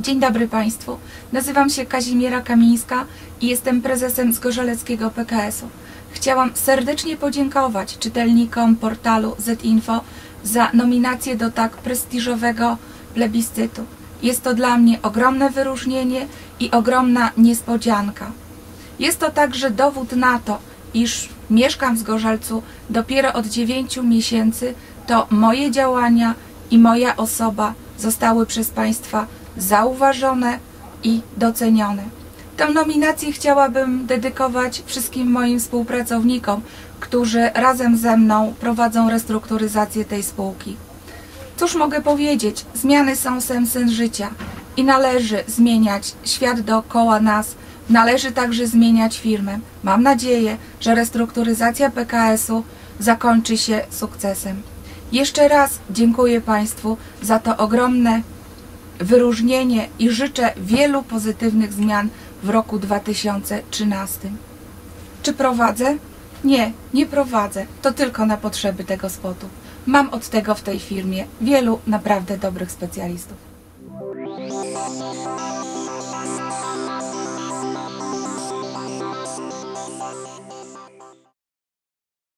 Dzień dobry Państwu. Nazywam się Kazimiera Kamińska i jestem prezesem Zgorzeleckiego PKS-u. Chciałam serdecznie podziękować czytelnikom portalu Z-Info za nominację do tak prestiżowego plebiscytu. Jest to dla mnie ogromne wyróżnienie i ogromna niespodzianka. Jest to także dowód na to, iż mieszkam w Zgorzelcu dopiero od 9 miesięcy, to moje działania i moja osoba zostały przez Państwa zauważone i docenione. Tę nominację chciałabym dedykować wszystkim moim współpracownikom, którzy razem ze mną prowadzą restrukturyzację tej spółki. Cóż mogę powiedzieć? Zmiany są sensem życia i należy zmieniać świat dookoła nas, należy także zmieniać firmę. Mam nadzieję, że restrukturyzacja PKS-u zakończy się sukcesem. Jeszcze raz dziękuję Państwu za to ogromne wyróżnienie i życzę wielu pozytywnych zmian w roku 2013. Czy prowadzę? Nie, nie prowadzę. To tylko na potrzeby tego spotu. Mam od tego w tej firmie wielu naprawdę dobrych specjalistów.